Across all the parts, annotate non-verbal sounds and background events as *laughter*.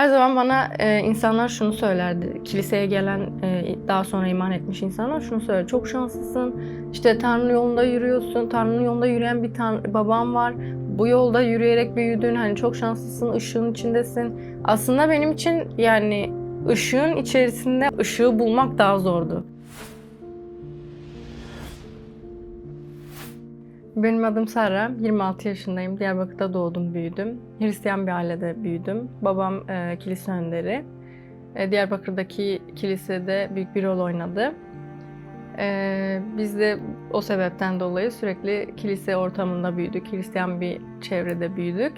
Her zaman bana e, insanlar şunu söylerdi. Kiliseye gelen, e, daha sonra iman etmiş insanlar şunu söyler. Çok şanslısın. İşte Tanrı yolunda yürüyorsun. Tanrı'nın yolunda yürüyen bir tan babam var. Bu yolda yürüyerek büyüdün. Hani çok şanslısın. ışığın içindesin. Aslında benim için yani ışığın içerisinde ışığı bulmak daha zordu. Benim adım Serra, 26 yaşındayım. Diyarbakır'da doğdum, büyüdüm. Hristiyan bir ailede büyüdüm. Babam e, kilise önderi. E, Diyarbakır'daki kilisede büyük bir rol oynadı. E, biz de o sebepten dolayı sürekli kilise ortamında büyüdük. Hristiyan bir çevrede büyüdük.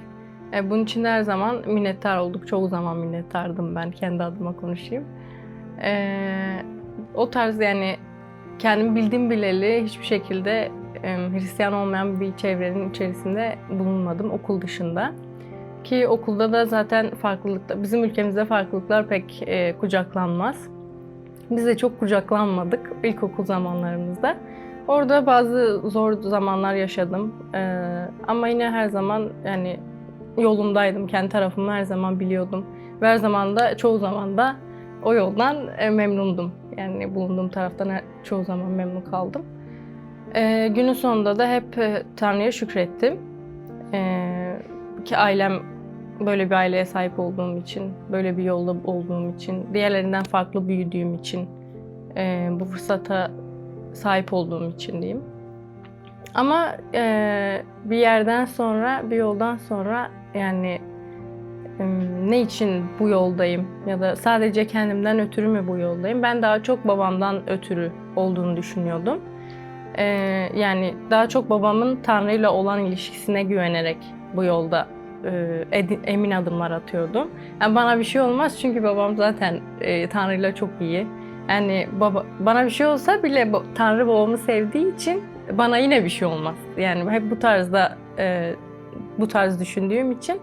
E, bunun için her zaman minnettar olduk. Çoğu zaman minnettardım ben, kendi adıma konuşayım. E, o tarz yani kendimi bildim bileli hiçbir şekilde Hristiyan olmayan bir çevrenin içerisinde bulunmadım okul dışında. Ki okulda da zaten farklılıklar, bizim ülkemizde farklılıklar pek e, kucaklanmaz. Biz de çok kucaklanmadık ilkokul zamanlarımızda. Orada bazı zor zamanlar yaşadım. E, ama yine her zaman yani yolundaydım. Kendi tarafımı her zaman biliyordum. Ve her zaman da çoğu zaman da o yoldan e, memnundum. Yani bulunduğum taraftan çoğu zaman memnun kaldım. Ee, günün sonunda da hep e, Tanrı'ya şükrettim. Ee, ki ailem böyle bir aileye sahip olduğum için, böyle bir yolda olduğum için, diğerlerinden farklı büyüdüğüm için, e, bu fırsata sahip olduğum için diyeyim. Ama e, bir yerden sonra, bir yoldan sonra yani e, ne için bu yoldayım ya da sadece kendimden ötürü mü bu yoldayım? Ben daha çok babamdan ötürü olduğunu düşünüyordum. Ee, yani daha çok babamın Tanrı'yla olan ilişkisine güvenerek bu yolda e, emin adımlar atıyordum. Yani bana bir şey olmaz çünkü babam zaten e, Tanrı'yla çok iyi. Yani baba, bana bir şey olsa bile Tanrı babamı sevdiği için bana yine bir şey olmaz. Yani hep bu tarzda e, bu tarz düşündüğüm için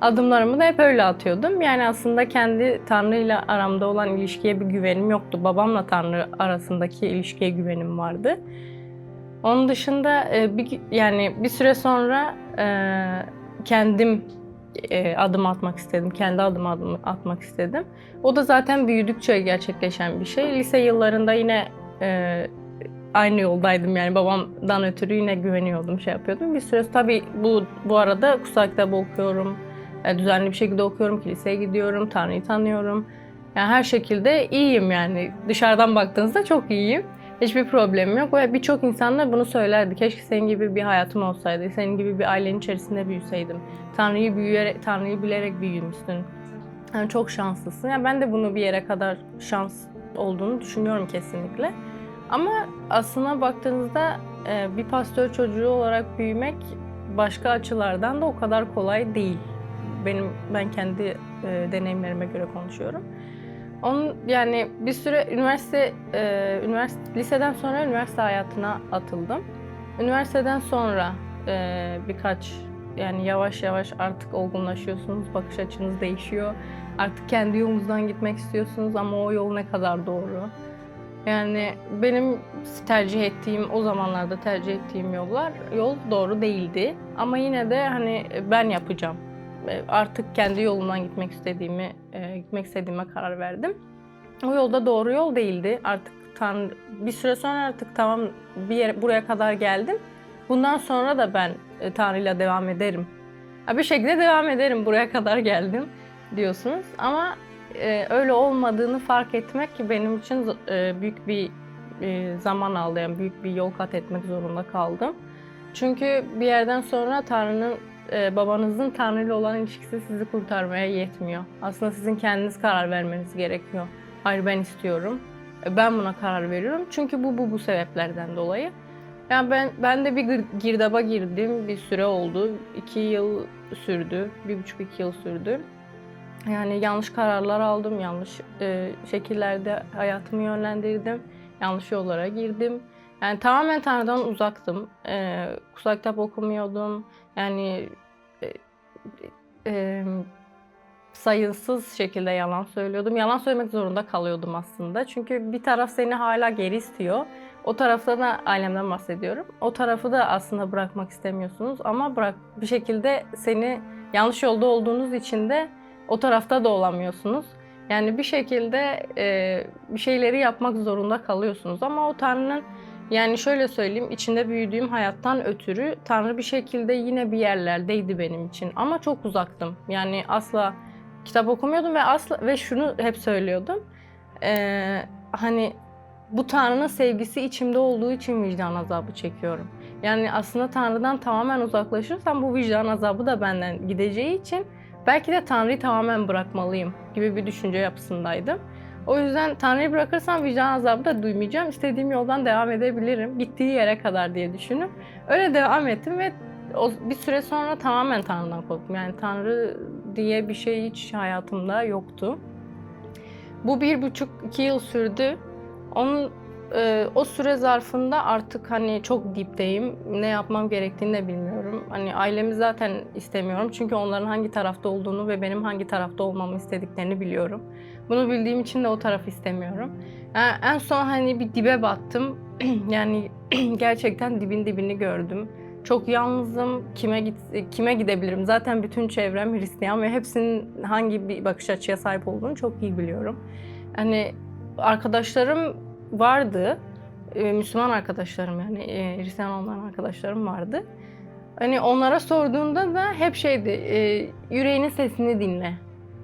adımlarımı da hep öyle atıyordum. Yani aslında kendi Tanrı'yla aramda olan ilişkiye bir güvenim yoktu. Babamla Tanrı arasındaki ilişkiye güvenim vardı. Onun dışında e, bir yani bir süre sonra e, kendim e, adım atmak istedim. Kendi adım adım atmak istedim. O da zaten büyüdükçe gerçekleşen bir şey. Lise yıllarında yine e, aynı yoldaydım yani babamdan ötürü yine güveniyordum, şey yapıyordum. Bir süre tabii bu bu arada kutsal kitabı okuyorum. E, düzenli bir şekilde okuyorum, kiliseye gidiyorum, Tanrı'yı tanıyorum. Yani her şekilde iyiyim yani. Dışarıdan baktığınızda çok iyiyim. Hiçbir problemim yok ve birçok insan da bunu söylerdi. Keşke senin gibi bir hayatım olsaydı, senin gibi bir ailenin içerisinde büyüseydim. Tanrı'yı büyüyerek, Tanrı'yı bilerek büyümüşsün. Yani çok şanslısın. Yani ben de bunu bir yere kadar şans olduğunu düşünüyorum kesinlikle. Ama aslına baktığınızda e, bir pastör çocuğu olarak büyümek başka açılardan da o kadar kolay değil. Benim ben kendi e, deneyimlerime göre konuşuyorum. Onun yani bir süre üniversite, e, üniversite liseden sonra üniversite hayatına atıldım. Üniversiteden sonra e, birkaç yani yavaş yavaş artık olgunlaşıyorsunuz, bakış açınız değişiyor. Artık kendi yolunuzdan gitmek istiyorsunuz ama o yol ne kadar doğru? Yani benim tercih ettiğim, o zamanlarda tercih ettiğim yollar, yol doğru değildi. Ama yine de hani ben yapacağım. E, Artık kendi yolumdan gitmek istediğimi, e, gitmek istediğime karar verdim. O yolda doğru yol değildi. Artık Tanrı, bir süre sonra artık tamam bir yere, buraya kadar geldim. Bundan sonra da ben e, Tanrı'yla devam ederim. Bir şekilde devam ederim. Buraya kadar geldim diyorsunuz. Ama e, öyle olmadığını fark etmek benim için büyük bir zaman aldı. Yani büyük bir yol kat etmek zorunda kaldım. Çünkü bir yerden sonra Tanrı'nın e, babanızın Tanrı ile olan ilişkisi sizi kurtarmaya yetmiyor. Aslında sizin kendiniz karar vermeniz gerekiyor. Hayır ben istiyorum. E, Ben buna karar veriyorum. Çünkü bu bu bu sebeplerden dolayı. Yani ben ben de bir girdaba girdim. Bir süre oldu. iki yıl sürdü. Bir buçuk iki yıl sürdü. Yani yanlış kararlar aldım. Yanlış e, şekillerde hayatımı yönlendirdim. Yanlış yollara girdim. Yani tamamen Tanrı'dan uzaktım. E, kutsal kitap okumuyordum. Yani e, e, sayısız şekilde yalan söylüyordum. Yalan söylemek zorunda kalıyordum aslında. Çünkü bir taraf seni hala geri istiyor. O tarafta da ailemden bahsediyorum. O tarafı da aslında bırakmak istemiyorsunuz ama bırak bir şekilde seni yanlış yolda olduğunuz için de o tarafta da olamıyorsunuz. Yani bir şekilde e, bir şeyleri yapmak zorunda kalıyorsunuz ama o Tanrı'nın yani şöyle söyleyeyim içinde büyüdüğüm hayattan ötürü Tanrı bir şekilde yine bir yerlerdeydi benim için ama çok uzaktım. Yani asla kitap okumuyordum ve asla ve şunu hep söylüyordum. Ee, hani bu Tanrı'nın sevgisi içimde olduğu için vicdan azabı çekiyorum. Yani aslında Tanrı'dan tamamen uzaklaşırsam bu vicdan azabı da benden gideceği için belki de Tanrı'yı tamamen bırakmalıyım gibi bir düşünce yapısındaydım. O yüzden Tanrı'yı bırakırsam vicdan azabı da duymayacağım. İstediğim yoldan devam edebilirim. Bittiği yere kadar diye düşünüp öyle devam ettim ve o, bir süre sonra tamamen Tanrı'dan korktum. Yani Tanrı diye bir şey hiç hayatımda yoktu. Bu bir buçuk iki yıl sürdü. Onun e, o süre zarfında artık hani çok dipteyim. Ne yapmam gerektiğini de bilmiyorum. Hani ailemi zaten istemiyorum. Çünkü onların hangi tarafta olduğunu ve benim hangi tarafta olmamı istediklerini biliyorum. Bunu bildiğim için de o tarafı istemiyorum. Yani en son hani bir dibe battım. *clears throat* yani *clears throat* gerçekten dibin dibini gördüm. Çok yalnızım. Kime git kime gidebilirim? Zaten bütün çevrem Hristiyan ve hepsinin hangi bir bakış açıya sahip olduğunu çok iyi biliyorum. Hani arkadaşlarım vardı. Ee, Müslüman arkadaşlarım yani e, Hristiyan olmayan arkadaşlarım vardı. Hani onlara sorduğumda da hep şeydi, e, yüreğinin sesini dinle.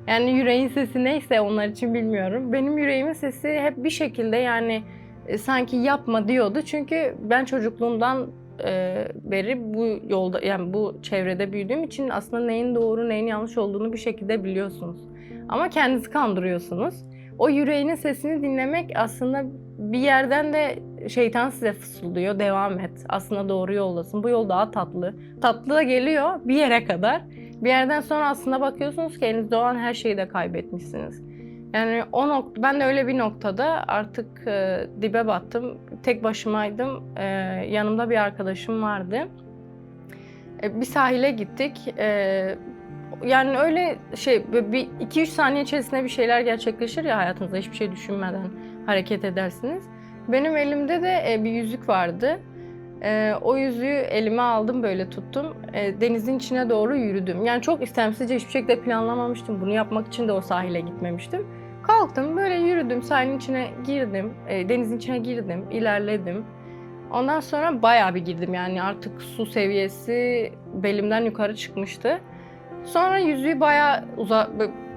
Yani yüreğin sesi neyse onlar için bilmiyorum. Benim yüreğimin sesi hep bir şekilde yani e, sanki yapma diyordu. Çünkü ben çocukluğumdan e, beri bu yolda yani bu çevrede büyüdüğüm için aslında neyin doğru neyin yanlış olduğunu bir şekilde biliyorsunuz. Ama kendinizi kandırıyorsunuz. O yüreğinin sesini dinlemek aslında bir yerden de şeytan size fısıldıyor. Devam et. Aslında doğru yoldasın. Bu yol daha tatlı. Tatlı da geliyor bir yere kadar. Bir yerden sonra aslında bakıyorsunuz ki elinizde olan her şeyi de kaybetmişsiniz. Yani o nokta, ben de öyle bir noktada artık e, dibe battım. Tek başımaydım. E, yanımda bir arkadaşım vardı. E, bir sahile gittik. E, yani öyle şey bir iki üç saniye içerisinde bir şeyler gerçekleşir ya hayatınızda hiçbir şey düşünmeden hareket edersiniz. Benim elimde de e, bir yüzük vardı. E, o yüzüğü elime aldım böyle tuttum. E, denizin içine doğru yürüdüm. Yani çok istemsizce hiçbir şekilde planlamamıştım. Bunu yapmak için de o sahile gitmemiştim. Kalktım böyle yürüdüm sahilin içine girdim. E, denizin içine girdim, ilerledim. Ondan sonra bayağı bir girdim yani artık su seviyesi belimden yukarı çıkmıştı. Sonra yüzüğü bayağı uza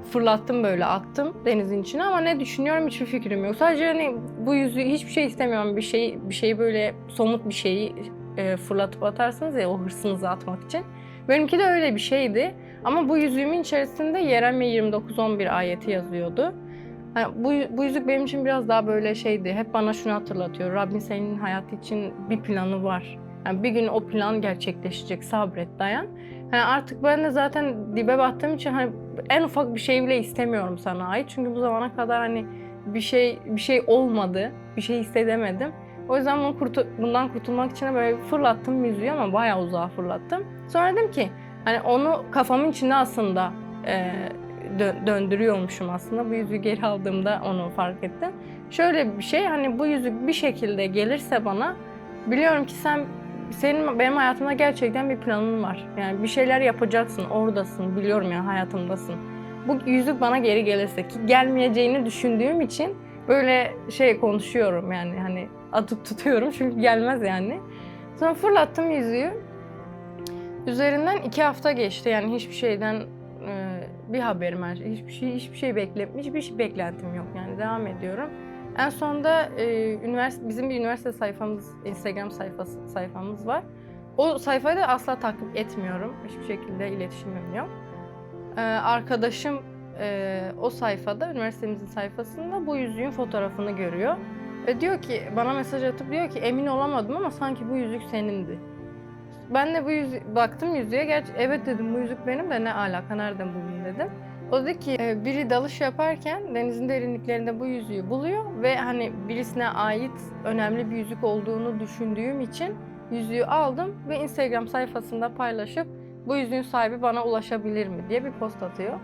fırlattım böyle attım denizin içine ama ne düşünüyorum hiçbir fikrim yok. Sadece hani bu yüzüğü hiçbir şey istemiyorum. Bir şey bir şeyi böyle somut bir şeyi e, fırlatıp atarsınız ya o hırsınızı atmak için. Benimki de öyle bir şeydi. Ama bu yüzüğümün içerisinde Yeremye 29-11 ayeti yazıyordu. Yani bu, bu yüzük benim için biraz daha böyle şeydi. Hep bana şunu hatırlatıyor. Rabbin senin hayat için bir planı var. Yani bir gün o plan gerçekleşecek. Sabret, dayan. Yani artık ben de zaten dibe battığım için hani en ufak bir şey bile istemiyorum sana ait. Çünkü bu zamana kadar hani bir şey bir şey olmadı. Bir şey hissedemedim. O yüzden bunu kurtu- bundan kurtulmak için böyle fırlattım yüzüğü ama bayağı uzağa fırlattım. Sonra dedim ki hani onu kafamın içinde aslında e, dö- döndürüyormuşum aslında. Bu yüzüğü geri aldığımda onu fark ettim. Şöyle bir şey hani bu yüzük bir şekilde gelirse bana biliyorum ki sen senin benim hayatımda gerçekten bir planın var. Yani bir şeyler yapacaksın, oradasın, biliyorum ya hayatımdasın. Bu yüzük bana geri gelirse ki gelmeyeceğini düşündüğüm için böyle şey konuşuyorum yani hani atıp tutuyorum çünkü gelmez yani. Sonra fırlattım yüzüğü. Üzerinden iki hafta geçti yani hiçbir şeyden e, bir haberim var. Hiçbir şey hiçbir şey beklemiş, hiçbir şey beklentim yok yani devam ediyorum. En sonunda e, üniversite bizim bir üniversite sayfamız, Instagram sayfası sayfamız var. O sayfayı da asla takip etmiyorum. Hiçbir şekilde iletişimim yok. E, arkadaşım e, o sayfada, üniversitemizin sayfasında bu yüzüğün fotoğrafını görüyor. Ve diyor ki, bana mesaj atıp diyor ki emin olamadım ama sanki bu yüzük senindi. Ben de bu yüzük, baktım yüzüğe, gerçi evet dedim bu yüzük benim de ne alaka, nereden buldun dedim. O dedi ki e, biri dalış yaparken denizin derinliklerinde bu yüzüğü buluyor ve hani birisine ait önemli bir yüzük olduğunu düşündüğüm için yüzüğü aldım ve Instagram sayfasında paylaşıp bu yüzüğün sahibi bana ulaşabilir mi diye bir post atıyor.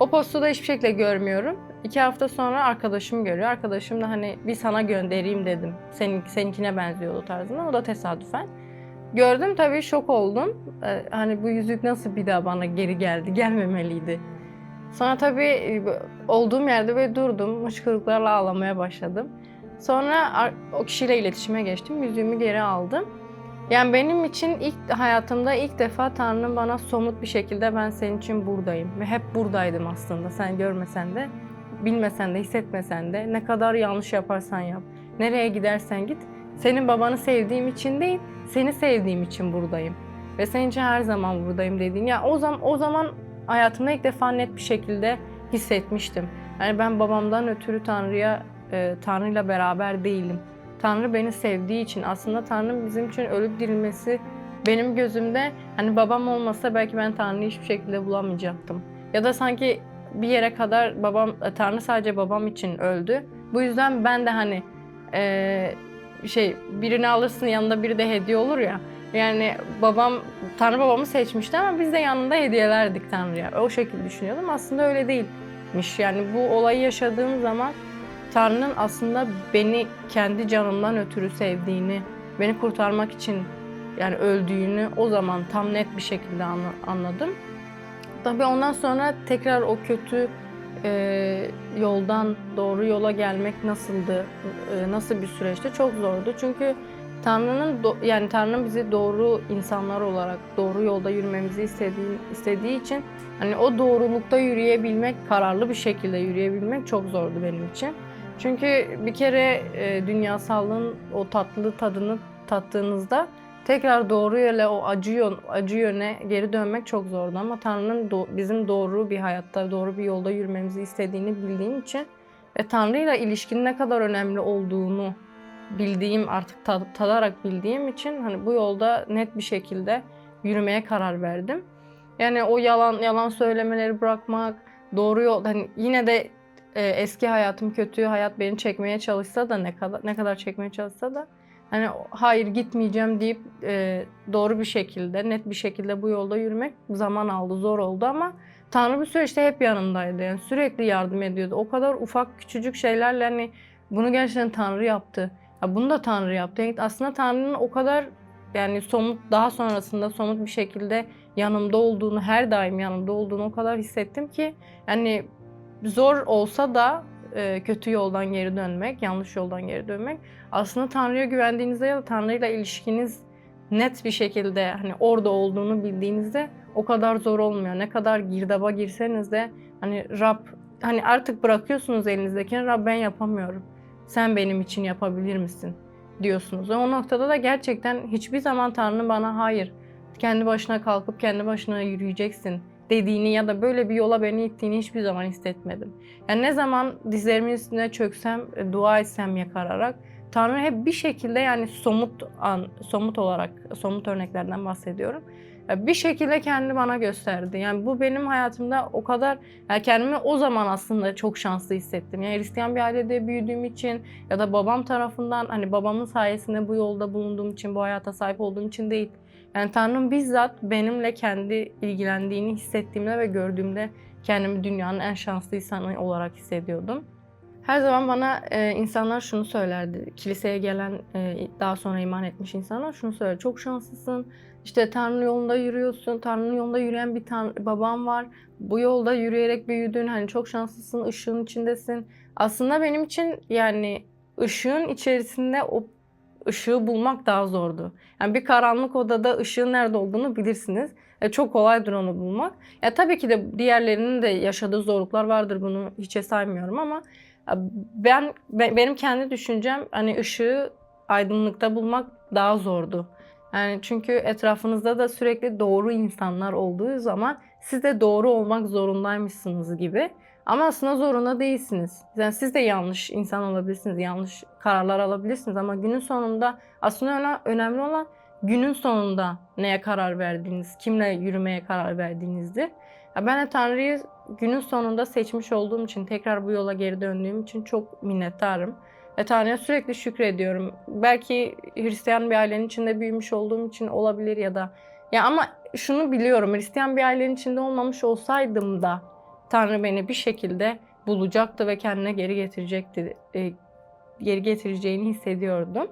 O postu da hiçbir şekilde görmüyorum. İki hafta sonra arkadaşım görüyor. Arkadaşım da hani bir sana göndereyim dedim. Senin, seninkine benziyordu tarzında. O da tesadüfen. Gördüm tabii şok oldum. Ee, hani bu yüzük nasıl bir daha bana geri geldi, gelmemeliydi. Sonra tabii e, olduğum yerde böyle durdum, hıçkırıklarla ağlamaya başladım. Sonra o kişiyle iletişime geçtim, yüzüğümü geri aldım. Yani benim için ilk hayatımda ilk defa Tanrı'nın bana somut bir şekilde ben senin için buradayım. Ve hep buradaydım aslında sen görmesen de, bilmesen de, hissetmesen de. Ne kadar yanlış yaparsan yap, nereye gidersen git. Senin babanı sevdiğim için değil, seni sevdiğim için buradayım. Ve senin için her zaman buradayım dediğin. Ya o zaman o zaman hayatımda ilk defa net bir şekilde hissetmiştim. Yani ben babamdan ötürü Tanrı'ya, e, Tanrı'yla beraber değilim. Tanrı beni sevdiği için aslında Tanrı'nın bizim için ölüp dirilmesi benim gözümde hani babam olmasa belki ben Tanrı'yı hiçbir şekilde bulamayacaktım. Ya da sanki bir yere kadar babam e, Tanrı sadece babam için öldü. Bu yüzden ben de hani e, şey birini alırsın yanında biri de hediye olur ya. Yani babam Tanrı babamı seçmişti ama biz de yanında hediyelerdik Tanrı'ya. O şekilde düşünüyordum. Aslında öyle değilmiş. Yani bu olayı yaşadığım zaman Tanrı'nın aslında beni kendi canımdan ötürü sevdiğini, beni kurtarmak için yani öldüğünü o zaman tam net bir şekilde anla- anladım. Tabii ondan sonra tekrar o kötü e, yoldan doğru yola gelmek nasıldı, e, nasıl bir süreçti? Çok zordu. Çünkü Tanrı'nın yani Tanrı'nın bizi doğru insanlar olarak doğru yolda yürümemizi istediği istediği için hani o doğrulukta yürüyebilmek, kararlı bir şekilde yürüyebilmek çok zordu benim için. Çünkü bir kere e, dünyasallığın o tatlı tadını tattığınızda tekrar doğru yöne o acı, yön, acı yöne geri dönmek çok zordu ama Tanrı'nın do- bizim doğru bir hayatta, doğru bir yolda yürümemizi istediğini bildiğim için ve Tanrı'yla ilişkinin ne kadar önemli olduğunu bildiğim, artık ta- tadarak bildiğim için hani bu yolda net bir şekilde yürümeye karar verdim. Yani o yalan yalan söylemeleri bırakmak, doğru yol hani yine de e, eski hayatım kötü hayat beni çekmeye çalışsa da ne kadar ne kadar çekmeye çalışsa da hani hayır gitmeyeceğim deyip e, doğru bir şekilde net bir şekilde bu yolda yürümek zaman aldı zor oldu ama Tanrı bu süreçte hep yanımdaydı yani sürekli yardım ediyordu. O kadar ufak küçücük şeylerle hani bunu gerçekten Tanrı yaptı. Ya bunu da Tanrı yaptı. Yani aslında Tanrı'nın o kadar yani somut daha sonrasında somut bir şekilde yanımda olduğunu her daim yanımda olduğunu o kadar hissettim ki yani zor olsa da e, kötü yoldan geri dönmek, yanlış yoldan geri dönmek aslında Tanrı'ya güvendiğinizde ya da Tanrı'yla ilişkiniz net bir şekilde hani orada olduğunu bildiğinizde o kadar zor olmuyor. Ne kadar girdaba girseniz de hani Rab hani artık bırakıyorsunuz elinizdekini Rab ben yapamıyorum. Sen benim için yapabilir misin diyorsunuz. Ve o noktada da gerçekten hiçbir zaman Tanrı bana hayır kendi başına kalkıp kendi başına yürüyeceksin dediğini ya da böyle bir yola beni ittiğini hiçbir zaman hissetmedim. Yani ne zaman dizlerimin üstüne çöksem, e, dua etsem yakararak Tanrı hep bir şekilde yani somut an, somut olarak somut örneklerden bahsediyorum. Ya Bir şekilde kendini bana gösterdi. Yani bu benim hayatımda o kadar yani kendimi o zaman aslında çok şanslı hissettim. Yani Hristiyan bir ailede büyüdüğüm için ya da babam tarafından hani babamın sayesinde bu yolda bulunduğum için, bu hayata sahip olduğum için değil. Yani Tanrım bizzat benimle kendi ilgilendiğini hissettiğimde ve gördüğümde kendimi dünyanın en şanslı insanı olarak hissediyordum. Her zaman bana e, insanlar şunu söylerdi. Kiliseye gelen, e, daha sonra iman etmiş insanlar şunu söyler. Çok şanslısın. İşte Tanrı yolunda yürüyorsun. Tanrı'nın yolunda yürüyen bir tan babam var. Bu yolda yürüyerek büyüdün. Hani çok şanslısın. ışığın içindesin. Aslında benim için yani ışığın içerisinde o ışığı bulmak daha zordu. Yani bir karanlık odada ışığın nerede olduğunu bilirsiniz. E, çok kolaydır onu bulmak. Ya tabii ki de diğerlerinin de yaşadığı zorluklar vardır. Bunu hiçe saymıyorum ama ya ben be- benim kendi düşüncem hani ışığı aydınlıkta bulmak daha zordu. Yani çünkü etrafınızda da sürekli doğru insanlar olduğu zaman siz de doğru olmak zorundaymışsınız gibi. Ama aslında zorunda değilsiniz. Yani siz de yanlış insan olabilirsiniz, yanlış kararlar alabilirsiniz ama günün sonunda aslında öne- önemli olan günün sonunda neye karar verdiğiniz, kimle yürümeye karar verdiğinizdir. Ya ben de Tanrı'yı günün sonunda seçmiş olduğum için, tekrar bu yola geri döndüğüm için çok minnettarım. Ve Tanrı'ya sürekli şükrediyorum. Belki Hristiyan bir ailenin içinde büyümüş olduğum için olabilir ya da... Ya ama şunu biliyorum, Hristiyan bir ailenin içinde olmamış olsaydım da Tanrı beni bir şekilde bulacaktı ve kendine geri getirecekti. e, geri getireceğini hissediyordum.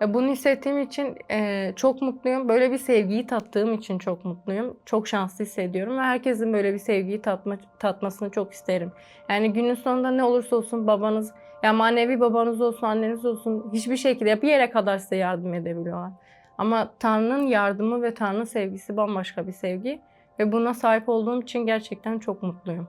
Ya bunu hissettiğim için e, çok mutluyum. Böyle bir sevgiyi tattığım için çok mutluyum. Çok şanslı hissediyorum ve herkesin böyle bir sevgiyi tatma, tatmasını çok isterim. Yani günün sonunda ne olursa olsun babanız, yani manevi babanız olsun, anneniz olsun hiçbir şekilde ya bir yere kadar size yardım edebiliyorlar. Ama Tanrı'nın yardımı ve Tanrı'nın sevgisi bambaşka bir sevgi ve buna sahip olduğum için gerçekten çok mutluyum.